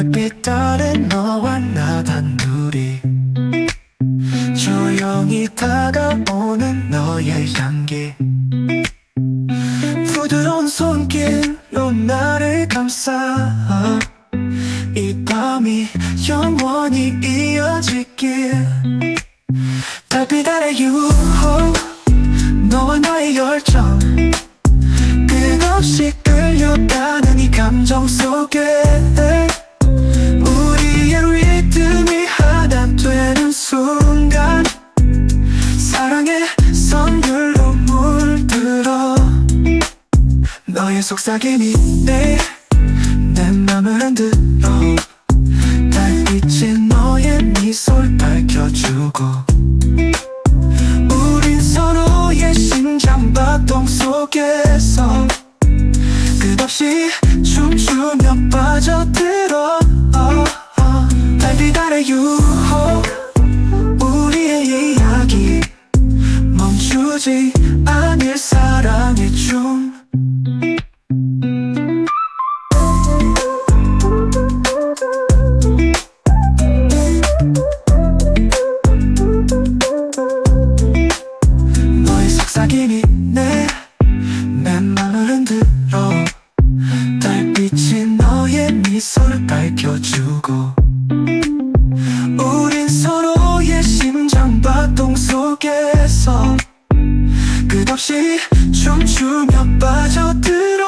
별빛 아래 너와 나 단둘이. 조용히 다가오는 너의 향기. 부드러운 손길로 나를 감싸. 이 밤이 영원히 이어지길. 달빛 아래 유혹 너와 나의 열정. 끝없이 끌려가는 이 감정 속에. 속삭임이 내, 내 맘을 흔들어. 달빛이 너의 미소를 밝혀주고. 우린 서로의 심장 박동 속에서 끝없이 춤추며 빠져들어 어, 어. 달빛 아래 유혹 우리의 이야기. 멈추지 않을 사랑의 춤 미소를 밝혀주고 우린 서로의 심장 박동 속에서 끝없이 춤추며 빠져들